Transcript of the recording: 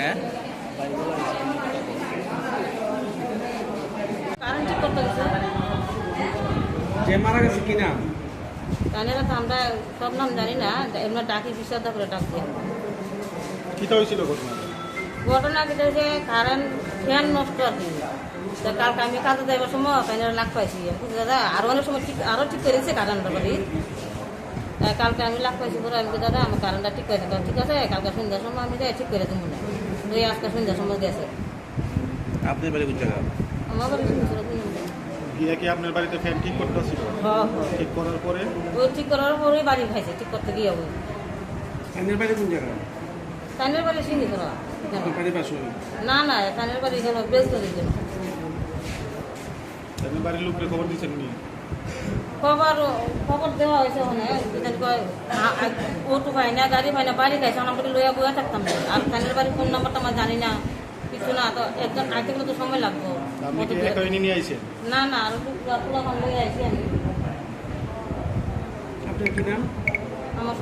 হ্যাঁ। ঠিক আমরা সব নাম করে ঘটনা? কারেন্ট ফ্যান নষ্ট তা কালকে আমি কাজে সময় পাইছি। দাদা? আরও অনেক সময় ঠিক ঠিক কারেন্টটা কালকে আমি পাইছি দাদা আমার কারেন্টটা ঠিক করে ঠিক আছে কালকে সন্ধ্যার সময় আমি ঠিক করে দেবো না। ওই আজকে সন্ধ্যার সময় গেছে আপনার বাড়ি কোন জায়গা? আমার বাড়ি শুনছিল দুই নম্বরে। গিয়ে কি আপনার বাড়িতে ফ্যান ঠিক করতে ছিল। ঠিক করার পরে? ওই ঠিক করার পরেই বাড়ি খাইছে ঠিক করতে গিয়ে ওই আইনের বাড়ি কোন জায়গা? বাড়ি করা। পাশে না না তানের বাড়ি কেন বেশ করে দিল বাড়ির লোককে খবর দিচ্ছেন নি খবর খবর দেওয়া হয়েছে ওখানে অটো পাই না গাড়ি পাই না বাড়ি খাইছে আমরা লইয়া বইয়া থাকতাম। আর তানের বাড়ির ফোন নাম্বারটা আমার জানি না কিছু না তো একজন আইতে গেলে তো সময় লাগবো। না না আর পোলা লইয়া আইছি আমি। আপনার কি নাম? আমার